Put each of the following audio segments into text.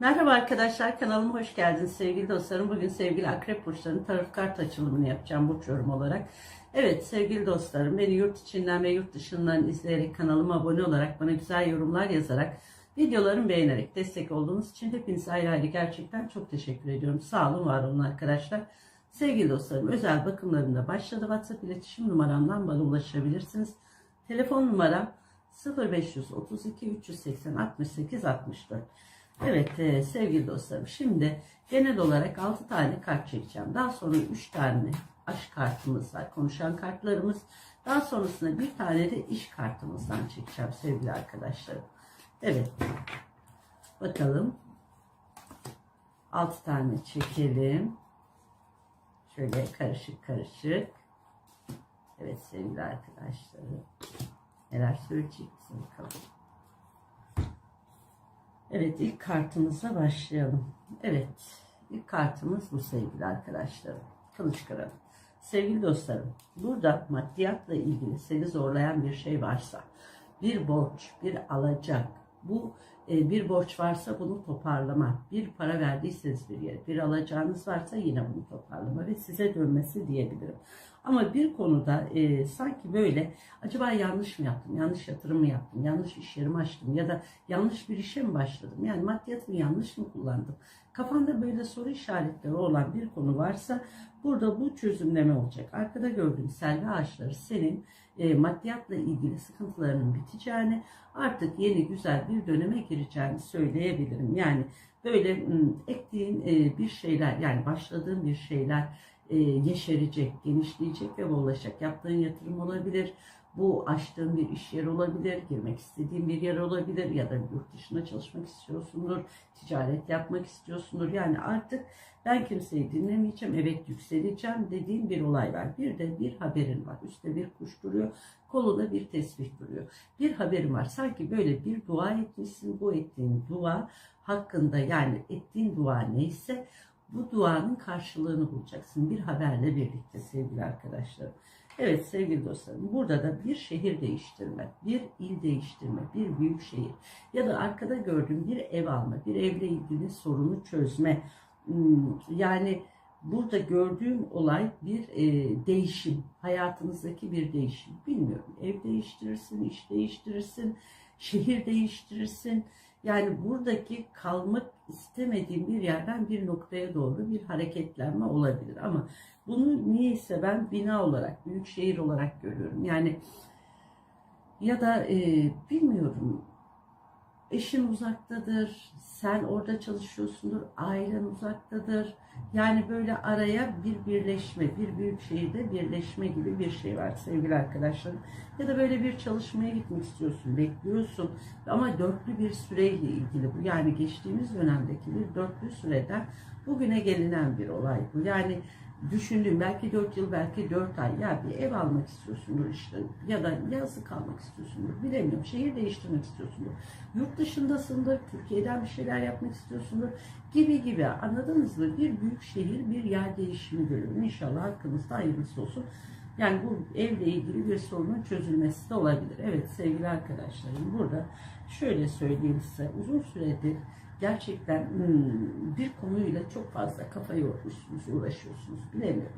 Merhaba arkadaşlar kanalıma hoş geldiniz sevgili dostlarım. Bugün sevgili akrep burçlarının tarot kart açılımını yapacağım burç yorum olarak. Evet sevgili dostlarım beni yurt içinden ve yurt dışından izleyerek kanalıma abone olarak bana güzel yorumlar yazarak videolarımı beğenerek destek olduğunuz için hepinize ayrı ayrı gerçekten çok teşekkür ediyorum. Sağ olun var olun arkadaşlar. Sevgili dostlarım özel bakımlarında başladı. WhatsApp iletişim numaramdan bana ulaşabilirsiniz. Telefon numaram 0532 380 68 64. Evet e, sevgili dostlarım şimdi genel olarak 6 tane kart çekeceğim. Daha sonra 3 tane aşk kartımız var. Konuşan kartlarımız. Daha sonrasında bir tane de iş kartımızdan çekeceğim sevgili arkadaşlarım. Evet. Bakalım. 6 tane çekelim. Şöyle karışık karışık. Evet sevgili arkadaşlarım. Neler söyleyeceksin bakalım. Evet ilk kartımızla başlayalım. Evet ilk kartımız bu sevgili arkadaşlarım. Kılıç kralı. Sevgili dostlarım burada maddiyatla ilgili seni zorlayan bir şey varsa bir borç, bir alacak, bu e, bir borç varsa bunu toparlama, bir para verdiyseniz bir yere, bir alacağınız varsa yine bunu toparlama ve size dönmesi diyebilirim. Ama bir konuda e, sanki böyle acaba yanlış mı yaptım, yanlış yatırım mı yaptım, yanlış iş yerimi açtım ya da yanlış bir işe mi başladım? Yani maddiyatımı yanlış mı kullandım? Kafanda böyle soru işaretleri olan bir konu varsa burada bu çözümleme olacak. Arkada gördüğün selvi ağaçları senin e, maddiyatla ilgili sıkıntılarının biteceğini, artık yeni güzel bir döneme gireceğini söyleyebilirim. Yani böyle ektiğin e, bir şeyler yani başladığın bir şeyler e, yeşerecek, genişleyecek ve bollaşacak. Yaptığın yatırım olabilir, bu açtığın bir iş yeri olabilir, girmek istediğin bir yer olabilir ya da yurt dışında çalışmak istiyorsundur, ticaret yapmak istiyorsundur. Yani artık ben kimseyi dinlemeyeceğim, evet yükseleceğim dediğin bir olay var. Bir de bir haberin var. Üstte bir kuş duruyor, kolunda bir tesbih duruyor. Bir haberin var. Sanki böyle bir dua etmişsin, bu ettiğin dua hakkında yani ettiğin dua neyse bu duanın karşılığını bulacaksın bir haberle birlikte sevgili arkadaşlarım. Evet sevgili dostlarım burada da bir şehir değiştirme, bir il değiştirme, bir büyük şehir ya da arkada gördüğüm bir ev alma, bir evle ilgili sorunu çözme. Hmm, Yani burada gördüğüm olay bir e, değişim, hayatınızdaki bir değişim. Bilmiyorum ev değiştirirsin, iş değiştirirsin, şehir değiştirirsin. Yani buradaki kalmak istemediğim bir yerden bir noktaya doğru bir hareketlenme olabilir. Ama bunu niyeyse ben bina olarak, büyük şehir olarak görüyorum. Yani ya da e, bilmiyorum eşin uzaktadır, sen orada çalışıyorsundur, ailen uzaktadır. Yani böyle araya bir birleşme, bir büyük şehirde birleşme gibi bir şey var sevgili arkadaşlarım. Ya da böyle bir çalışmaya gitmek istiyorsun, bekliyorsun ama dörtlü bir süreyle ilgili bu. Yani geçtiğimiz dönemdeki bir dörtlü süreden bugüne gelinen bir olay bu. Yani düşündüğüm belki 4 yıl belki 4 ay. Ya bir ev almak istiyorsundur işte. Ya da yazı kalmak istiyorsundur. Bilemiyorum. Şehir değiştirmek istiyorsundur. Yurt dışındasındır. Türkiye'den bir şeyler yapmak istiyorsundur gibi gibi. Anladınız mı? Bir büyük şehir bir yer değişimi görüyorum. İnşallah hakkınızda hayırlısı olsun. Yani bu evle ilgili bir sorunun çözülmesi de olabilir. Evet sevgili arkadaşlarım burada şöyle söyleyeyim size. Uzun süredir gerçekten hmm, bir konuyla çok fazla kafa yormuşsunuz, uğraşıyorsunuz. Bilemiyorum.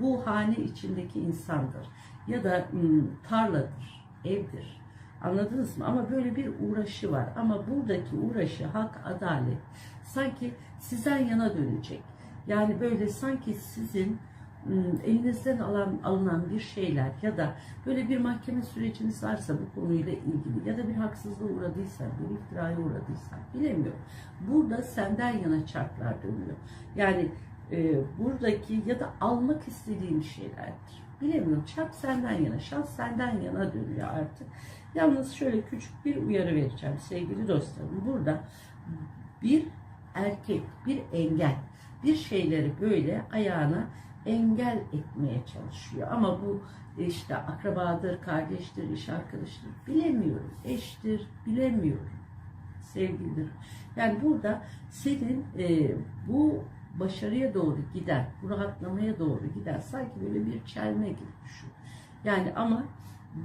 Bu hane içindeki insandır. Ya da hmm, tarladır, evdir. Anladınız mı? Ama böyle bir uğraşı var. Ama buradaki uğraşı, hak, adalet sanki sizden yana dönecek. Yani böyle sanki sizin elinizden alan, alınan bir şeyler ya da böyle bir mahkeme süreciniz varsa bu konuyla ilgili ya da bir haksızlığa uğradıysan, bir iftiraya uğradıysan bilemiyorum. Burada senden yana çarklar dönüyor. Yani e, buradaki ya da almak istediğin şeylerdir. Bilemiyorum. Çark senden yana, şans senden yana dönüyor artık. Yalnız şöyle küçük bir uyarı vereceğim sevgili dostlarım. Burada bir erkek, bir engel, bir şeyleri böyle ayağına engel etmeye çalışıyor. Ama bu işte akrabadır, kardeştir, iş arkadaşıdır bilemiyorum. Eştir bilemiyorum. Sevgilidir. Yani burada senin e, bu başarıya doğru giden, bu rahatlamaya doğru giden sanki böyle bir çelme gibi düşün. Yani ama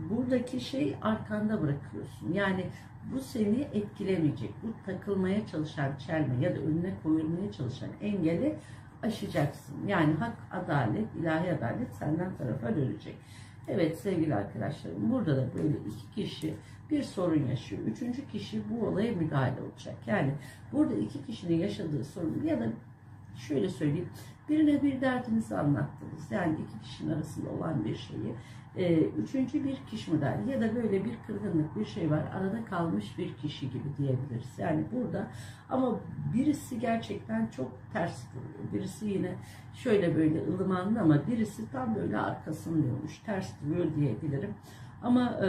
buradaki şey arkanda bırakıyorsun. Yani bu seni etkilemeyecek. Bu takılmaya çalışan çelme ya da önüne koyulmaya çalışan engeli aşacaksın. Yani hak, adalet, ilahi adalet senden tarafa dönecek. Evet sevgili arkadaşlarım burada da böyle iki kişi bir sorun yaşıyor. Üçüncü kişi bu olaya müdahale olacak. Yani burada iki kişinin yaşadığı sorun ya da şöyle söyleyeyim birine bir derdinizi anlattınız. Yani iki kişinin arasında olan bir şeyi e, üçüncü bir kişi müdahale ya da böyle bir kırgınlık bir şey var arada kalmış bir kişi gibi diyebiliriz. Yani burada ama birisi gerçekten çok ters duruyor. Birisi yine şöyle böyle ılımanlı ama birisi tam böyle arkasını dönmüş ters duruyor diyebilirim. Ama e,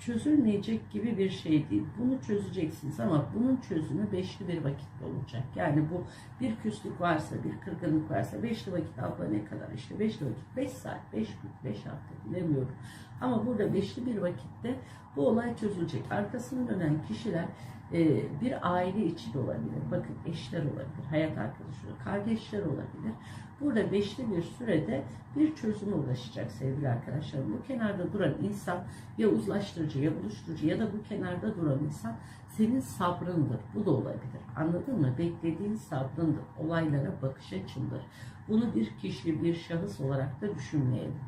çözülmeyecek gibi bir şey değil. Bunu çözeceksiniz ama bunun çözümü beşli bir vakitte olacak. Yani bu bir küslük varsa, bir kırgınlık varsa beşli vakit abla ne kadar? İşte beşli vakit, beş saat, beş gün, beş hafta bilemiyorum. Ama burada beşli bir vakitte bu olay çözülecek. Arkasını dönen kişiler bir aile içi de olabilir. Bakın eşler olabilir, hayat arkadaşı, kardeşler olabilir. Burada beşli bir sürede bir çözüme ulaşacak sevgili arkadaşlarım. Bu kenarda duran insan ya uzlaştırıcı ya buluşturucu ya da bu kenarda duran insan senin sabrındır. Bu da olabilir. Anladın mı? Beklediğin sabrındır. Olaylara bakış açındır. Bunu bir kişi, bir şahıs olarak da düşünmeyelim.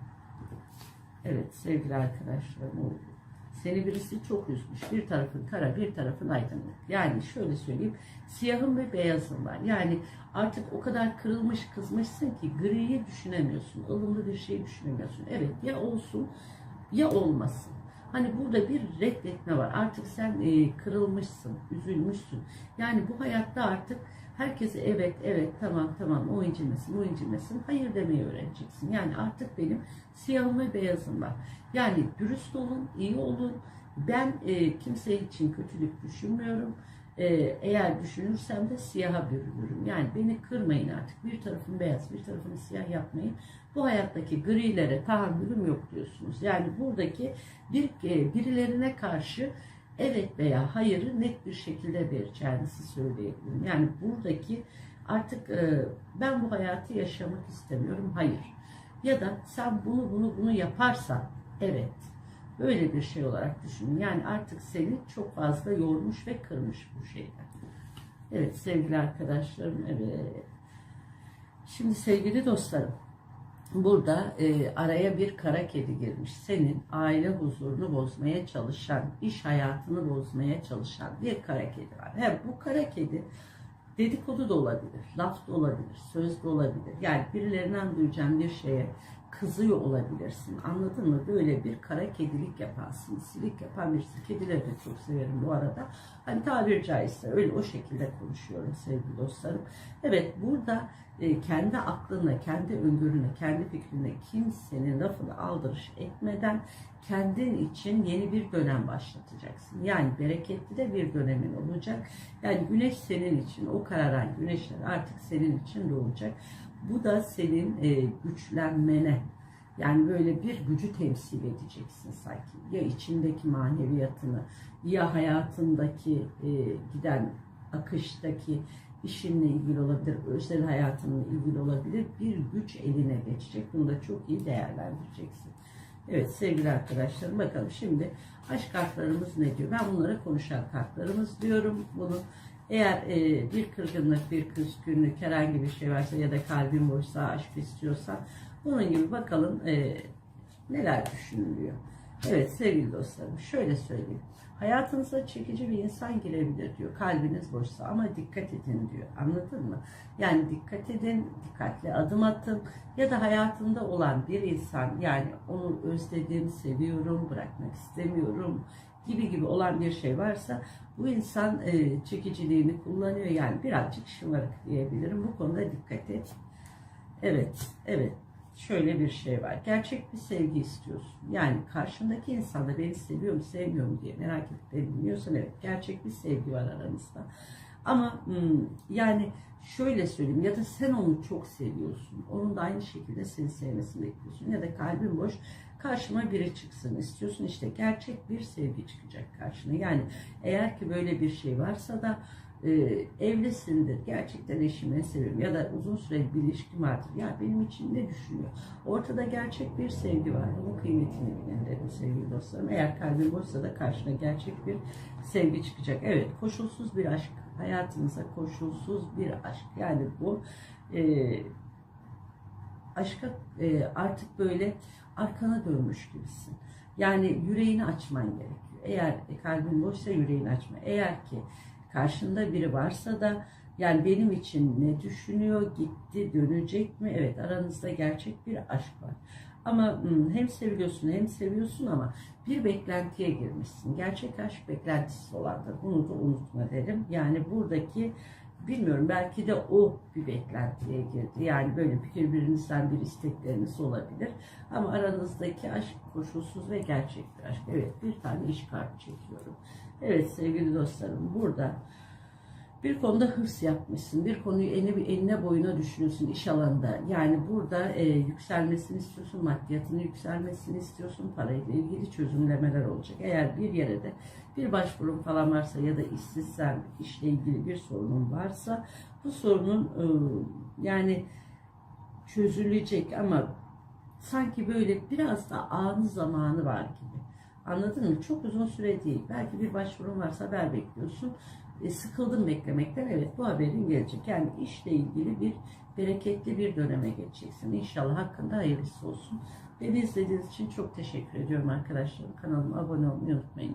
Evet sevgili arkadaşlarım. Seni birisi çok üzmüş. Bir tarafın kara, bir tarafın aydınlık. Yani şöyle söyleyeyim. Siyahın ve beyazın var. Yani artık o kadar kırılmış, kızmışsın ki griyi düşünemiyorsun. ılımlı bir şey düşünemiyorsun. Evet ya olsun ya olmasın. Hani burada bir reddetme var. Artık sen e, kırılmışsın, üzülmüşsün. Yani bu hayatta artık herkese evet, evet, tamam, tamam, o incinmesin, o incinmesin. Hayır demeyi öğreneceksin. Yani artık benim siyahım ve beyazım var. Yani dürüst olun, iyi olun. Ben e, kimse için kötülük düşünmüyorum. E, eğer düşünürsem de siyaha bürünürüm. Yani beni kırmayın artık. Bir tarafım beyaz, bir tarafını siyah yapmayın. Bu hayattaki grilere tahammülüm yok diyorsunuz. Yani buradaki bir e, birilerine karşı evet veya hayırı net bir şekilde vereceğinizi söyleyebilirim. Yani buradaki artık e, ben bu hayatı yaşamak istemiyorum. Hayır. Ya da sen bunu bunu bunu yaparsan evet. Böyle bir şey olarak düşünün. Yani artık seni çok fazla yormuş ve kırmış bu şeyler. Evet sevgili arkadaşlarım, evet. Şimdi sevgili dostlarım, burada e, araya bir kara kedi girmiş. Senin aile huzurunu bozmaya çalışan, iş hayatını bozmaya çalışan bir kara kedi var. Hem bu kara kedi dedikodu da olabilir, laf da olabilir, söz de olabilir. Yani birilerinden duyacağın bir şeye kızıyor olabilirsin. Anladın mı? Böyle bir kara kedilik yapan, sinsilik yapan birisi. Kedileri de çok severim bu arada. Hani tabiri caizse öyle o şekilde konuşuyorum sevgili dostlarım. Evet burada e, kendi aklına, kendi öngörüne, kendi fikrine kimsenin lafını aldırış etmeden kendin için yeni bir dönem başlatacaksın. Yani bereketli de bir dönemin olacak. Yani güneş senin için, o kararan güneşler artık senin için doğacak. Bu da senin e, güçlenmene, yani böyle bir gücü temsil edeceksin sanki. Ya içindeki maneviyatını, ya hayatındaki e, giden akıştaki işinle ilgili olabilir, özel hayatınla ilgili olabilir. Bir güç eline geçecek. Bunu da çok iyi değerlendireceksin. Evet sevgili arkadaşlarım bakalım şimdi aşk kartlarımız ne diyor? Ben bunlara konuşan kartlarımız diyorum. Bunu eğer e, bir kırgınlık, bir küskünlük, herhangi bir şey varsa ya da kalbin boşsa, aşk istiyorsan bunun gibi bakalım e, neler düşünülüyor. Evet sevgili dostlarım şöyle söyleyeyim. Hayatınıza çekici bir insan girebilir diyor. Kalbiniz boşsa ama dikkat edin diyor. Anladın mı? Yani dikkat edin, dikkatli adım atın ya da hayatında olan bir insan yani onu özledim, seviyorum, bırakmak istemiyorum gibi gibi olan bir şey varsa bu insan e, çekiciliğini kullanıyor. Yani birazcık şımarık diyebilirim. Bu konuda dikkat et. Evet, evet şöyle bir şey var. Gerçek bir sevgi istiyorsun. Yani karşındaki insan da beni seviyor mu sevmiyor mu diye merak dinliyorsan evet gerçek bir sevgi var aranızda. Ama hmm, yani şöyle söyleyeyim ya da sen onu çok seviyorsun. Onun da aynı şekilde seni sevmesini bekliyorsun. Ya da kalbin boş karşıma biri çıksın istiyorsun. işte gerçek bir sevgi çıkacak karşına. Yani eğer ki böyle bir şey varsa da e, evlisindir. Gerçekten eşimi seviyorum ya da uzun süreli bir ilişkim vardır. Ya benim için ne düşünüyor? Ortada gerçek bir sevgi var. Bunun kıymetini bilin dedim sevgili dostlarım. Eğer kalbin boşsa da karşına gerçek bir sevgi çıkacak. Evet koşulsuz bir aşk. Hayatınıza koşulsuz bir aşk. Yani bu e, aşka e, artık böyle arkana dönmüş gibisin. Yani yüreğini açman gerekiyor. Eğer kalbin boşsa yüreğini açma. Eğer ki karşında biri varsa da yani benim için ne düşünüyor, gitti, dönecek mi? Evet aranızda gerçek bir aşk var. Ama hmm, hem seviyorsun hem seviyorsun ama bir beklentiye girmişsin. Gerçek aşk beklentisi olandır. Bunu da unutma derim. Yani buradaki bilmiyorum belki de o bir beklentiye girdi. Yani böyle birbirinizden bir istekleriniz olabilir. Ama aranızdaki aşk koşulsuz ve gerçek bir aşk. Evet bir tane iş kartı çekiyorum. Evet sevgili dostlarım burada bir konuda hırs yapmışsın. Bir konuyu eline, eline boyuna düşünüyorsun iş alanında. Yani burada e, yükselmesini istiyorsun, maddiyatını yükselmesini istiyorsun, parayla ilgili çözümlemeler olacak. Eğer bir yere de bir başvurun falan varsa ya da işsizsen, işle ilgili bir sorunun varsa bu sorunun e, yani çözülecek ama sanki böyle biraz da anı zamanı var gibi. Anladın mı? Çok uzun süre değil. Belki bir başvurun varsa haber bekliyorsun. E, sıkıldım beklemekten. Evet bu haberin gelecek. Yani işle ilgili bir bereketli bir döneme geçeceksin. İnşallah hakkında hayırlısı olsun. Beni izlediğiniz için çok teşekkür ediyorum arkadaşlarım. Kanalıma abone olmayı unutmayın.